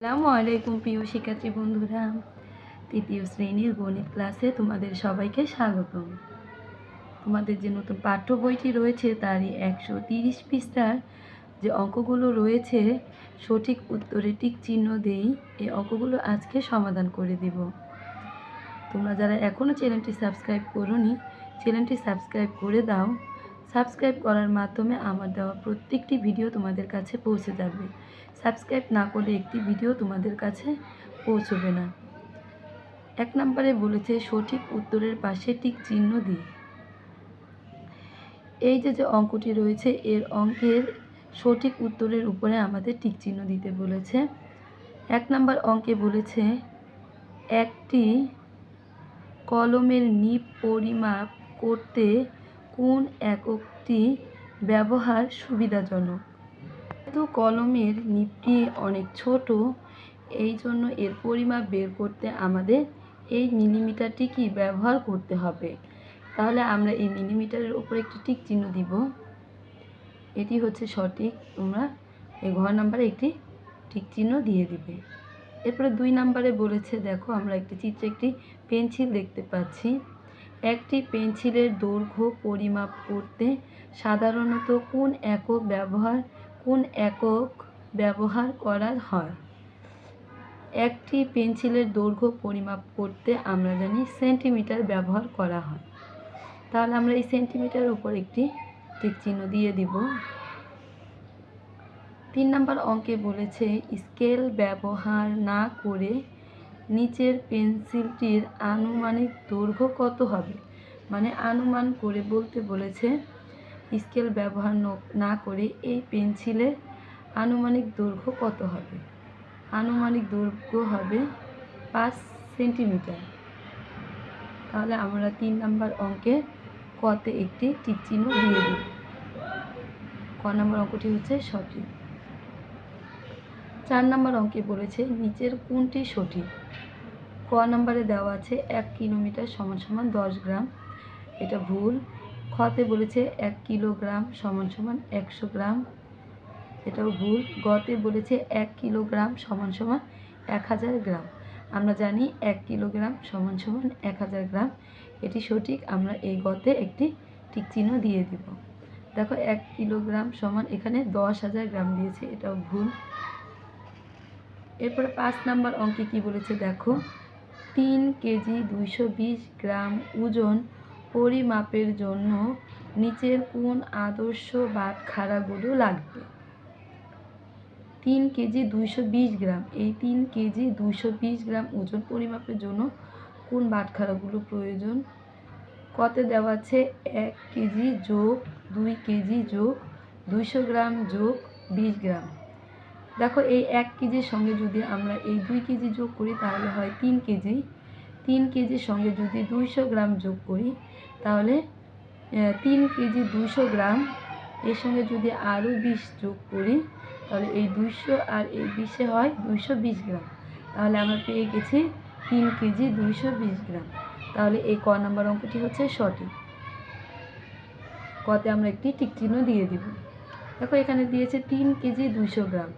আসসালামু আলাইকুম প্রিয় শিক্ষার্থী বন্ধুরা। তৃতীয় শ্রেণির গণিত ক্লাসে তোমাদের সবাইকে স্বাগতম। তোমাদের যে নতুন পাঠ্য বইটি রয়েছে তারই একশো তিরিশ পৃষ্ঠার যে অঙ্কগুলো রয়েছে, সঠিক উত্তরে টিক চিহ্ন দেই এই অঙ্কগুলো আজকে সমাধান করে দিব। তোমরা যারা এখনও চ্যানেলটি সাবস্ক্রাইব করোনি, চ্যানেলটি সাবস্ক্রাইব করে দাও। সাবস্ক্রাইব করার মাধ্যমে আমার দেওয়া প্রত্যেকটি ভিডিও তোমাদের কাছে পৌঁছে যাবে। সাবস্ক্রাইব না করলে একটি ভিডিও তোমাদের কাছে পৌঁছবে না। এক নম্বরে বলেছে, সঠিক উত্তরের পাশে টিক চিহ্ন দিই এই যে যে অঙ্কটি রয়েছে, এর অঙ্কের সঠিক উত্তরের উপরে আমাদের টিক চিহ্ন দিতে বলেছে। এক নম্বর অঙ্কে বলেছে, একটি কলমের নিপ পরিমাপ করতে কোন এককটি ব্যবহার সুবিধাজনক? যেহেতু কলমের নিপটি অনেক ছোট, এই জন্য এর পরিমাপ বের করতে আমাদের এই মিলিমিটারটি কি ব্যবহার করতে হবে। তাহলে আমরা এই মিলিমিটারের উপর একটি টিক চিহ্ন দিব। এটি হচ্ছে সঠিক, তোমরা এই ঘর নাম্বারে একটি টিক চিহ্ন দিয়ে দিবে। এরপরে দুই নাম্বারে বলেছে, দেখো আমরা একটি চিত্রে একটি পেন্সিল দেখতে পাচ্ছি। একটি পেন্সিলের দৈর্ঘ্য পরিমাপ করতে সাধারণত কোন একক ব্যবহার কোন একক ব্যবহার করা হয়? একটি পেন্সিলের দৈর্ঘ্য পরিমাপ করতে আমরা জানি সেন্টিমিটার ব্যবহার করা হয়। তাহলে আমরা এই সেন্টিমিটারের উপর একটি টিক চিহ্ন দিয়ে দিব। তিন নম্বর অঙ্কে বলেছে, স্কেল ব্যবহার না করে নিচের পেন্সিলটির আনুমানিক দৈর্ঘ্য কত হবে? মানে আনুমান করে বলতে বলেছে স্কেল ব্যবহার ন- করে এই পেন্সিলের আনুমানিক দৈর্ঘ্য কত হবে? আনুমানিক দৈর্ঘ্য হবে পাঁচ সেন্টিমিটার। তাহলে আমরা তিন নাম্বার অঙ্কে কতে একটি টিক চিহ্ন দিয়ে দিই। ক নম্বর অঙ্কটি হচ্ছে সঠিক। চার নম্বর অঙ্কে বলেছে নিচের কোনটি সঠিক? ক নম্বরে দেওয়া আছে এক কিলোমিটার সমান সমান দশ গ্রাম। এটা ভুল। খতে বলেছে এক কিলোগ্রাম সমান সমান একশো গ্রাম। এটাও ভুল। গতে বলেছে এক কিলোগ্রাম সমান সমান এক হাজার গ্রাম। আমরা জানি এক কিলোগ্রাম সমান সমান এক হাজার গ্রাম। এটি সঠিক। আমরা এই গতে একটি টিক চিহ্ন দিয়ে দিব। দেখো, এক কিলোগ্রাম সমান এখানে দশ হাজার গ্রাম দিয়েছে। এটাও ভুল। এরপরে পাঁচ নাম্বার অঙ্কে কি বলেছে? দেখো, তিন কেজি দুইশো বিশ গ্রাম ওজন পরিমাপের জন্য নিচের কোন আদর্শ বাটখারাগুলো লাগবে? তিন কেজি দুইশো বিশ গ্রাম। এই তিন কেজি দুইশো বিশ গ্রাম ওজন পরিমাপের জন্য কোন বাটখারাগুলো প্রয়োজন? কতে দেওয়া আছে এক কেজি যোগ দুই কেজি যোগ দুইশো গ্রাম যোগ বিশ গ্রাম। দেখো এই এক কেজির সঙ্গে যদি আমরা এই দুই কেজি যোগ করি তাহলে হয় তিন কেজি তিন কেজির সঙ্গে যদি দুইশো গ্রাম যোগ করি, তাহলে তিন কেজি দুইশো গ্রাম, এর সঙ্গে যদি আরও বিশ যোগ করি, তাহলে এই দুইশো আর এই বিশে হয় দুইশো বিশ গ্রাম। তাহলে আমরা পেয়ে গেছি তিন কেজি দুইশো বিশ গ্রাম। তাহলে এই ক নম্বর অঙ্কটি হচ্ছে সঠিক। কতে আমরা একটি টিক চিহ্ন দিয়ে দিব। দেখো এখানে দিয়েছে তিন কেজি দুইশো গ্রাম।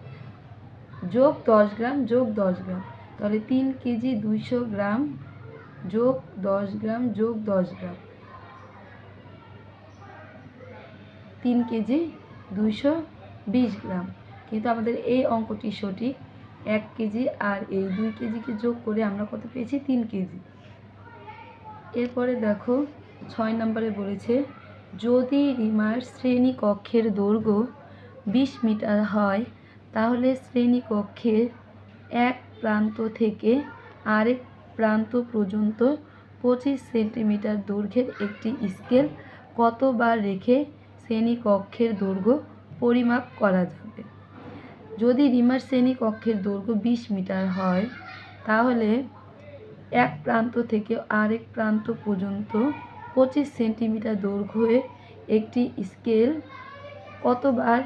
যোগ দশ গ্রাম, যোগ দশ গ্রাম। তাহলে তিন কেজি দুইশো গ্রাম যোগ দশ গ্রাম, যোগ দশ গ্রাম। তিন কেজি দুইশো বিশ গ্রাম। কিন্তু আমাদের এই অঙ্কটি সঠিক। এক কেজি আর এই দুই কেজিকে যোগ করে আমরা কত পেয়েছি? তিন কেজি। এরপরে দেখো, ছয় নম্বরে বলেছে, যদি রিমার শ্রেণি কক্ষের দৈর্ঘ্য বিশ মিটার হয়, তাহলে শ্রেণীকক্ষের এক প্রান্ত থেকে আরেক প্রান্ত পর্যন্ত পঁচিশ সেন্টিমিটার দৈর্ঘ্যের একটি স্কেল কতবার রেখে শ্রেণীকক্ষের দৈর্ঘ্য পরিমাপ করা যাবে? যদি রিমার শ্রেণীকক্ষের দৈর্ঘ্য বিশ মিটার হয়, তাহলে এক প্রান্ত থেকে আরেক প্রান্ত পর্যন্ত পঁচিশ সেন্টিমিটার দৈর্ঘ্যে একটি স্কেল কতবার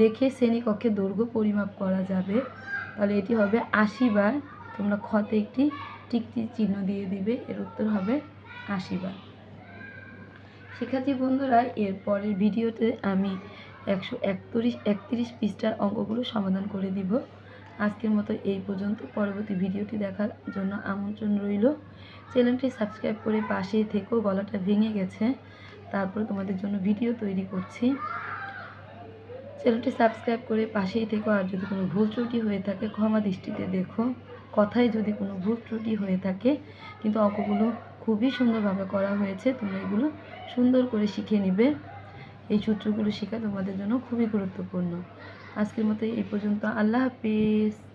রেখে শ্রেণীকক্ষের দৈর্ঘ্য পরিমাপ করা যাবে? তাহলে এটি হবে আশি বার তোমরা ক্ষতে একটি টিকটি চিহ্ন দিয়ে দিবে, এর উত্তর হবে আশি বার শিক্ষার্থী বন্ধুরা, এর পরের ভিডিওতে আমি একশো একত্রিশ একত্রিশ পৃষ্ঠার অঙ্কগুলো সমাধান করে দিব। আজকের মতো এই পর্যন্ত। পরবর্তী ভিডিওটি দেখার জন্য আমন্ত্রণ রইল। চ্যানেলটি সাবস্ক্রাইব করে পাশেই থেকেও গলাটা ভেঙে গেছে। তারপরে তোমাদের জন্য ভিডিও তৈরি করছি। চ্যানেলটি সাবস্ক্রাইব করে পাশেই থেকো, আর যদি কোনো ভুল ত্রুটি হয়ে থাকে, ক্ষমা দৃষ্টিতে দেখো। কথায় যদি কোনো ভুল ত্রুটি হয়ে থাকে, কিন্তু অঙ্কগুলো খুবই সুন্দরভাবে করা হয়েছে, তোমরা এগুলো সুন্দর করে শিখে নিবে। এই সূত্রগুলো শেখা তোমাদের জন্য খুবই গুরুত্বপূর্ণ। আজকের মতো এই পর্যন্ত। আল্লাহ হাফিজ।